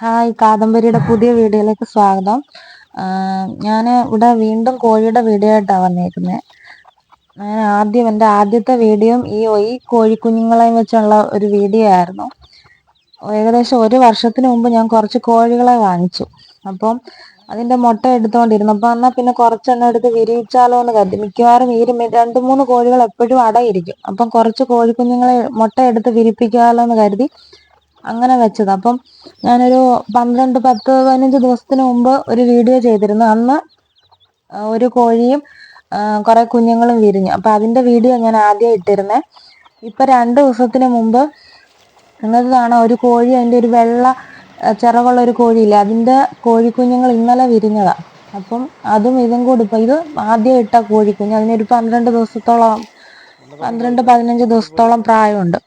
Hi കാദംബരിയുടെ പുതിയ വീഡിയോയിലേക്ക് സ്വാഗതം. ഞാൻ ഇവിടെ വീണ്ടും കോഴിയുടെ വീഡിയോ ആയിട്ടാണ് വന്നേക്കുന്നത് ഞാൻ ആദ്യം എന്റെ ആദ്യത്തെ വീഡിയോ ഈ ഈ കോഴിക്കുഞ്ഞുങ്ങളെയും വെച്ചുള്ള ഒരു വീഡിയോ ആയിരുന്നു. ഏകദേശം ഒരു വർഷത്തിന് മുമ്പ് ഞാൻ കുറച്ച് കോഴികളെ വാങ്ങിച്ചു. അപ്പം അതിന്റെ മുട്ട എടുത്തുകൊണ്ടിരുന്നു അപ്പം എന്നാൽ പിന്നെ കുറച്ചെണ്ണം എടുത്ത് വിരിയിച്ചാലോ എന്ന് കരുതി. മിക്കവാറും ഈ രണ്ട് മൂന്ന് കോഴികൾ എപ്പോഴും അടയിരിക്കും. അപ്പം കുറച്ച് കോഴിക്കുഞ്ഞുങ്ങളെ മുട്ട എടുത്ത് വിരിപ്പിക്കാമല്ലോ എന്ന് കരുതി അങ്ങനെ വെച്ചത്. അപ്പം ഞാനൊരു പന്ത്രണ്ട് പത്ത് പതിനഞ്ച് ദിവസത്തിന് മുമ്പ് ഒരു വീഡിയോ ചെയ്തിരുന്നു. അന്ന് ഒരു കോഴിയും കുറെ കുഞ്ഞുങ്ങളും വിരിഞ്ഞു. അപ്പം അതിന്റെ വീഡിയോ ഞാൻ ആദ്യം ഇട്ടിരുന്നേ. ഇപ്പം രണ്ട് ദിവസത്തിന് മുമ്പ് നിങ്ങൾക്ക് കാണാം ഒരു കോഴി അതിന്റെ ഒരു വെള്ള ചിറകുള്ള ഒരു കോഴിയില്ല അതിന്റെ കോഴിക്കുഞ്ഞുങ്ങൾ ഇന്നലെ വിരിഞ്ഞതാണ് അപ്പം അതും ഇതും കൂടി ഇപ്പം ഇത് ആദ്യം ഇട്ട കോഴിക്കുഞ്ഞ്. അതിനൊരു പന്ത്രണ്ട് ദിവസത്തോളം പന്ത്രണ്ട് പതിനഞ്ച് ദിവസത്തോളം പ്രായമുണ്ട്.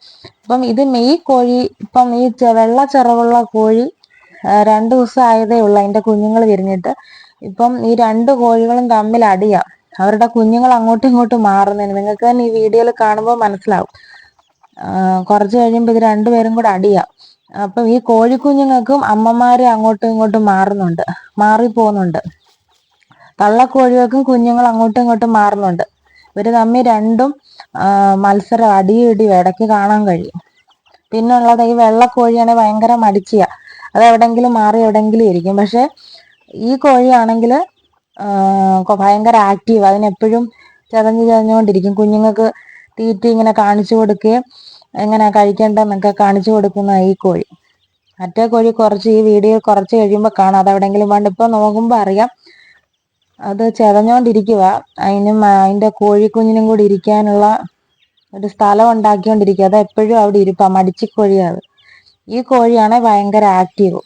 അപ്പം ഇത് മെയ് കോഴി ഇപ്പം ഈ വെള്ള ചിറവുള്ള കോഴി രണ്ട് ദിവസം ആയതേ ഉള്ളൂ അതിന്റെ കുഞ്ഞുങ്ങൾ വിരിഞ്ഞിട്ട്. ഇപ്പം ഈ രണ്ട് കോഴികളും തമ്മിൽ അടിയാ. അവരുടെ കുഞ്ഞുങ്ങൾ അങ്ങോട്ടും ഇങ്ങോട്ടും മാറുന്നതിന്. നിങ്ങൾക്ക് തന്നെ ഈ വീഡിയോയിൽ കാണുമ്പോൾ മനസ്സിലാവും. കുറച്ച് കഴിയുമ്പോൾ ഇത് രണ്ടുപേരും കൂടെ അടിയാ. അപ്പം ഈ കോഴിക്കുഞ്ഞുങ്ങൾക്കും അമ്മമാരെ അങ്ങോട്ടും ഇങ്ങോട്ടും മാറുന്നുണ്ട് മാറിപ്പോകുന്നുണ്ട്. തള്ളക്കോഴികൾക്കും കുഞ്ഞുങ്ങൾ അങ്ങോട്ടും ഇങ്ങോട്ടും മാറുന്നുണ്ട്. ഇവർ തമ്മിൽ രണ്ടും മത്സരം അടിയിടി ഇടയ്ക്ക് കാണാൻ കഴിയും. പിന്നെ ഉള്ളത് ഈ വെള്ളക്കോഴിയാണെങ്കിൽ ഭയങ്കര മടിച്ചിയ. അത് എവിടെങ്കിലും മാറി എവിടെങ്കിലും ഇരിക്കും. പക്ഷെ ഈ കോഴിയാണെങ്കിൽ ഭയങ്കര ആക്റ്റീവ് അതിനെപ്പോഴും ചതഞ്ഞ് ചതഞ്ഞുകൊണ്ടിരിക്കും കുഞ്ഞുങ്ങൾക്ക് തീറ്റ ഇങ്ങനെ കാണിച്ചു കൊടുക്കുകയും എങ്ങനെ കഴിക്കേണ്ടതെന്നൊക്കെ കാണിച്ചു കൊടുക്കുന്ന ഈ കോഴി. മറ്റേ കോഴി കുറച്ച് ഈ വീഡിയോ കുറച്ച് കഴിയുമ്പോൾ കാണാം. അത് എവിടെയെങ്കിലും പണ്ട് ഇപ്പോൾ നോക്കുമ്പോൾ അറിയാം. അത് ചെതഞ്ഞോണ്ടിരിക്കുക അതിനും അതിന്റെ കോഴിക്കുഞ്ഞിനും കൂടി ഇരിക്കാനുള്ള ഒരു സ്ഥലം ഉണ്ടാക്കിക്കൊണ്ടിരിക്കുക അത് എപ്പോഴും അവിടെ ഇരിപ്പാ മടിച്ചിക്കോഴിയാണ്. ഈ കോഴിയാണ് ഭയങ്കര ആക്റ്റീവ്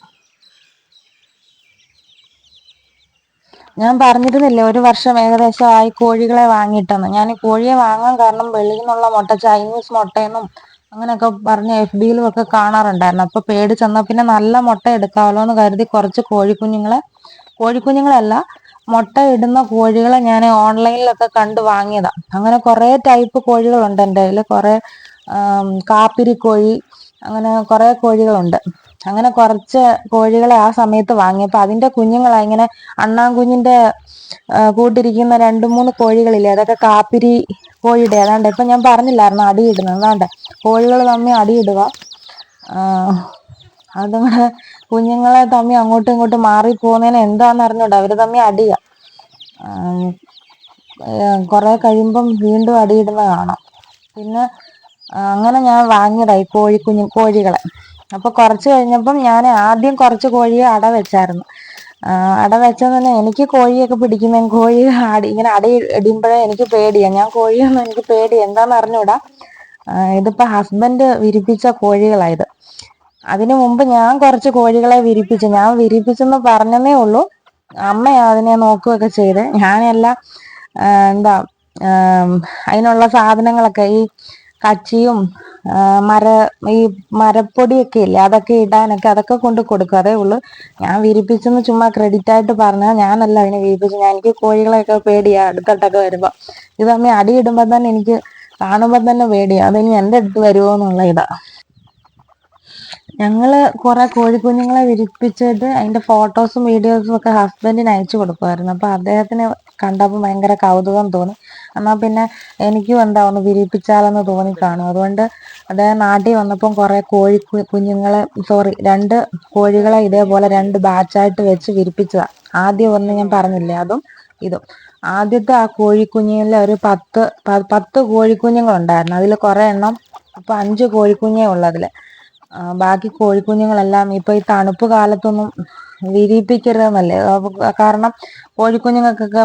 ഞാൻ പറഞ്ഞിരുന്നില്ലേ ഒരു വർഷം ഏകദേശം ആയി കോഴികളെ വാങ്ങിയിട്ടെന്ന്. ഞാൻ കോഴിയെ വാങ്ങാൻ കാരണം വെളിയിൽ നിന്നുള്ള മുട്ട ചൈനീസ് മുട്ടയെന്നും അങ്ങനെയൊക്കെ പറഞ്ഞ് എഫ് ബിയിലും ഒക്കെ കാണാറുണ്ടായിരുന്നു. അപ്പൊ പേടിച്ചെന്നാ പിന്നെ നല്ല മുട്ട എടുക്കാമല്ലോ എന്ന് കരുതി കുറച്ച് കോഴിക്കുഞ്ഞുങ്ങളെ കോഴിക്കുഞ്ഞുങ്ങളല്ല മുട്ട ഇടുന്ന കോഴികളെ ഞാൻ ഓൺലൈനിലൊക്കെ കണ്ട് വാങ്ങിയതാണ് അങ്ങനെ കുറേ ടൈപ്പ് കോഴികളുണ്ട് എന്റെ കയ്യിൽ കുറേ കാപ്പിരി കോഴി അങ്ങനെ കുറേ കോഴികളുണ്ട്. അങ്ങനെ കുറച്ച് കോഴികളെ ആ സമയത്ത് വാങ്ങിയപ്പോൾ അതിന്റെ കുഞ്ഞുങ്ങളെ ഇങ്ങനെ അണ്ണാൻകുഞ്ഞിന്റെ കൂട്ടിരിക്കുന്ന രണ്ട് മൂന്ന് കോഴികളില്ലേ അതൊക്കെ കാപ്പിരി കോഴിയുടെ ഏതാണ്ട് ഇപ്പം ഞാൻ പറഞ്ഞില്ലായിരുന്നു അടിയിടുന്നത് അതാണ്ട്. കോഴികൾ തമ്മിൽ അടിയിടുക അതുങ്ങളെ കുഞ്ഞുങ്ങളെ തമ്മിൽ അങ്ങോട്ടും ഇങ്ങോട്ടും മാറിപ്പോകുന്നതിന് എന്താണെന്ന് അറിഞ്ഞൂടാ അവർ തമ്മിൽ അടിയാ. കുറെ കഴിയുമ്പം വീണ്ടും അടിയിടുന്ന കാണാം. പിന്നെ അങ്ങനെ ഞാൻ വാങ്ങിയതായി കോഴി കുഞ്ഞു കോഴികളെ. അപ്പൊ കുറച്ച് കഴിഞ്ഞപ്പം ഞാൻ ആദ്യം കുറച്ച് കോഴിയെ അട വെച്ചായിരുന്നു. അട വെച്ചെന്ന് തന്നെ എനിക്ക് കോഴിയൊക്കെ പിടിക്കുന്ന കോഴി അടി ഇങ്ങനെ അടി ഇടുമ്പോഴേ എനിക്ക് പേടിയാ. ഞാൻ കോഴിയൊന്നും എനിക്ക് പേടി എന്താന്ന് അറിഞ്ഞൂടാ ഇതിപ്പോ ഹസ്ബൻഡ് വിരിപ്പിച്ച കോഴികളായത് അതിനു മുമ്പ് ഞാൻ കുറച്ച് കോഴികളെ വിരിപ്പിച്ചു. ഞാൻ വിരിപ്പിച്ചെന്ന് പറഞ്ഞതേ ഉള്ളൂ. അമ്മ അതിനെ നോക്കുകയൊക്കെ ചെയ്ത്. ഞാനെല്ലാം എന്താ അതിനുള്ള സാധനങ്ങളൊക്കെ ഈ കച്ചിയും മര ഈ മരപ്പൊടിയൊക്കെ ഇല്ലേ അതൊക്കെ ഇടാനൊക്കെ അതൊക്കെ കൊണ്ട് കൊടുക്കും. അതേ ഉള്ളൂ. ഞാൻ വിരിപ്പിച്ചെന്ന് ചുമ്മാ ക്രെഡിറ്റ് ആയിട്ട് പറഞ്ഞാൽ ഞാനല്ല അതിനെ വിരിപ്പിച്ചു ഞാൻ എനിക്ക് കോഴികളെയൊക്കെ പേടിയാ അടുത്തട്ടൊക്കെ വരുമ്പോൾ ഇത് അമ്മ അടിയിടുമ്പോൾ തന്നെ എനിക്ക് കാണുമ്പോൾ തന്നെ പേടിയാ. അതിനി എന്റെ അടുത്ത് വരുമോ എന്നുള്ള ഞങ്ങൾ കുറെ കോഴിക്കുഞ്ഞുങ്ങളെ വിരിപ്പിച്ചിട്ട് അതിന്റെ ഫോട്ടോസും വീഡിയോസും ഒക്കെ ഹസ്ബൻഡിന് അയച്ചു കൊടുക്കുമായിരുന്നു അപ്പൊ അദ്ദേഹത്തിന് കണ്ടപ്പോൾ ഭയങ്കര കൗതുകം തോന്നി. എന്നാ പിന്നെ എനിക്കും എന്താ ഒന്ന് വിരിപ്പിച്ചാലെന്ന് തോന്നി കാണും അതുകൊണ്ട് അദ്ദേഹം നാട്ടിൽ വന്നപ്പോൾ കുറെ കോഴി കുഞ്ഞുങ്ങളെ സോറി രണ്ട് കോഴികളെ ഇതേപോലെ രണ്ട് ബാച്ചായിട്ട് വെച്ച് വിരിപ്പിച്ചതാ. ആദ്യം ഒന്ന് ഞാൻ പറഞ്ഞില്ലേ. അതും ഇതും. ആദ്യത്തെ ആ കോഴിക്കുഞ്ഞിലെ ഒരു പത്ത് പത്ത് കോഴിക്കുഞ്ഞുങ്ങളുണ്ടായിരുന്നു. അതിൽ കുറെ എണ്ണം ഇപ്പൊ അഞ്ച് കോഴിക്കുഞ്ഞേ ഉള്ളു അതിൽ. ബാക്കി കോഴിക്കുഞ്ഞുങ്ങളെല്ലാം ഇപ്പൊ ഈ തണുപ്പ് കാലത്തൊന്നും വിരിയിപ്പിക്കരുതെന്നല്ലേ? കാരണം കോഴിക്കുഞ്ഞുങ്ങൾക്കൊക്കെ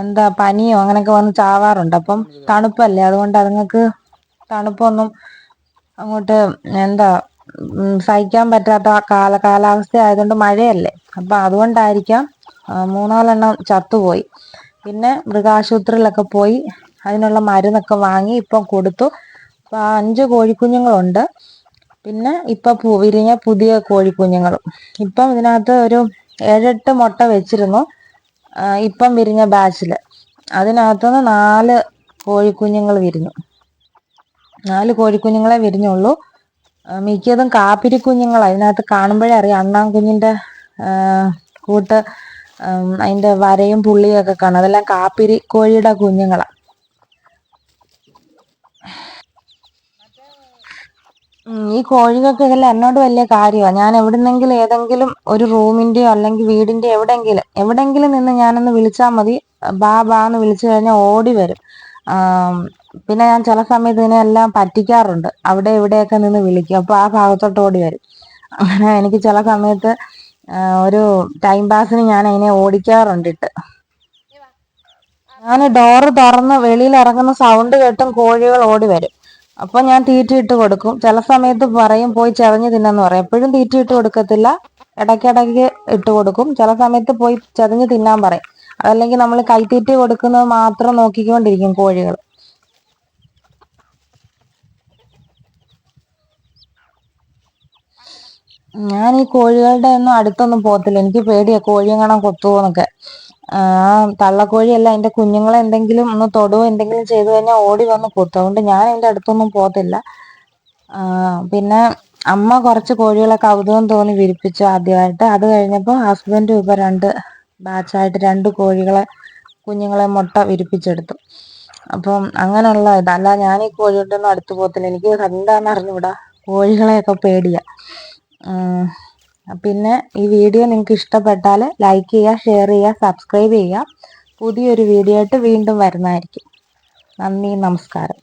എന്താ പനിയോ അങ്ങനെയൊക്കെ വന്ന് ചാവാറുണ്ട്. അപ്പം തണുപ്പല്ലേ? അതുകൊണ്ട് അതുങ്ങൾക്ക് തണുപ്പൊന്നും അങ്ങോട്ട് എന്താ സഹിക്കാൻ പറ്റാത്ത കാല കാലാവസ്ഥ ആയതുകൊണ്ട് മഴയല്ലേ? അപ്പൊ അതുകൊണ്ടായിരിക്കാം മൂന്നാലെണ്ണം ചത്തുപോയി. പിന്നെ മൃഗാശുപത്രിയിലൊക്കെ പോയി അതിനുള്ള മരുന്നൊക്കെ വാങ്ങി ഇപ്പം കൊടുത്തു. അപ്പൊ അഞ്ച് കോഴിക്കുഞ്ഞുങ്ങളുണ്ട്. പിന്നെ ഇപ്പൊ വിരിഞ്ഞ പുതിയ കോഴിക്കുഞ്ഞുങ്ങളും. ഇപ്പം ഇതിനകത്ത് ഒരു ഏഴെട്ട് മുട്ട വെച്ചിരുന്നു. ഇപ്പം വിരിഞ്ഞ ബാച്ചിൽ. അതിനകത്തുനിന്ന് നാല് കോഴിക്കുഞ്ഞുങ്ങൾ വിരിഞ്ഞു. നാല് കോഴിക്കുഞ്ഞുങ്ങളെ വിരിഞ്ഞുള്ളൂ. മിക്കതും കാപ്പിരി കുഞ്ഞുങ്ങളാണ് അതിനകത്ത് കാണുമ്പോഴേ അറിയാം അണ്ണാം കുഞ്ഞിന്റെ കൂട്ട് അതിന്റെ വരയും പുള്ളിയും ഒക്കെ കാണും. അതെല്ലാം കാപ്പിരി കോഴിയുടെ കുഞ്ഞുങ്ങളാണ് ഈ കോഴികൾക്ക് ഇതെല്ലാം എന്നോട് വലിയ കാര്യമാണ് ഞാൻ എവിടുന്നെങ്കിലും ഏതെങ്കിലും ഒരു റൂമിന്റെയോ അല്ലെങ്കിൽ വീടിന്റെ എവിടെങ്കിലും എവിടെങ്കിലും നിന്ന് ഞാനൊന്ന് വിളിച്ചാൽ മതി. ബാ ബാ എന്ന് വിളിച്ചു കഴിഞ്ഞാൽ ഓടി വരും. പിന്നെ ഞാൻ ചില സമയത്ത് ഇതിനെല്ലാം പറ്റിക്കാറുണ്ട്. അവിടെ എവിടെയൊക്കെ നിന്ന് വിളിക്കും. അപ്പോൾ ആ ഭാഗത്തോട്ട് ഓടി വരും. അങ്ങനെ എനിക്ക് ചില സമയത്ത് ഒരു ടൈം പാസിന് ഞാൻ അതിനെ ഓടിക്കാറുണ്ട് ഇട്ട് ഞാൻ ഡോറ് തുറന്ന് വെളിയിൽ ഇറങ്ങുന്ന സൗണ്ട് കേട്ടും കോഴികൾ ഓടി വരും. അപ്പൊ ഞാൻ തീറ്റയിട്ട് കൊടുക്കും. ചില സമയത്ത് പറയും പോയി ചതഞ്ഞ് തിന്നെന്ന് പറയും. എപ്പോഴും തീറ്റയിട്ട് കൊടുക്കത്തില്ല. ഇടയ്ക്കിടയ്ക്ക് ഇട്ട് കൊടുക്കും. ചില സമയത്ത് പോയി ചതഞ്ഞ് തിന്നാൻ പറയും. അതല്ലെങ്കിൽ നമ്മൾ കൈത്തീറ്റ കൊടുക്കുന്നത് മാത്രം നോക്കിക്കൊണ്ടിരിക്കും കോഴികൾ. ഞാൻ ഈ കോഴികളുടെ ഒന്നും അടുത്തൊന്നും പോകത്തില്ല. എനിക്ക് പേടിയാ കോഴിയെങ്ങാണം കൊത്തുപോന്നൊക്കെ ആ തള്ളക്കോഴിയല്ല അതിന്റെ കുഞ്ഞുങ്ങളെ എന്തെങ്കിലും ഒന്ന് തൊടുവോ എന്തെങ്കിലും ചെയ്തു കഴിഞ്ഞാൽ ഓടി വന്ന് കൊത്തും. അതുകൊണ്ട് ഞാൻ അതിന്റെ അടുത്തൊന്നും പോകത്തില്ല. പിന്നെ അമ്മ കുറച്ച് കോഴികളെ കൗതുകം തോന്നി വിരിപ്പിച്ചു ആദ്യമായിട്ട്. അത് കഴിഞ്ഞപ്പോൾ ഹസ്ബൻഡും ഇപ്പൊ രണ്ട് ബാച്ചായിട്ട് രണ്ട് കോഴികളെ കുഞ്ഞുങ്ങളെ മുട്ട വിരിപ്പിച്ചെടുത്തു. അപ്പം അങ്ങനെയുള്ള ഇതല്ല ഞാൻ ഈ കോഴിയോട്ടൊന്നും അടുത്ത് പോകത്തില്ല. എനിക്ക് എന്താണെന്ന് അറിഞ്ഞൂടാ കോഴികളെയൊക്കെ പേടിയാ. പിന്നെ ഈ വീഡിയോ നിങ്ങൾക്ക് ഇഷ്ടപ്പെട്ടാൽ ലൈക്ക് ചെയ്യുക ഷെയർ ചെയ്യുക സബ്സ്ക്രൈബ് ചെയ്യുക. പുതിയൊരു വീഡിയോ ആയിട്ട് വീണ്ടും വരുന്നതായിരിക്കും. നന്ദി നമസ്കാരം.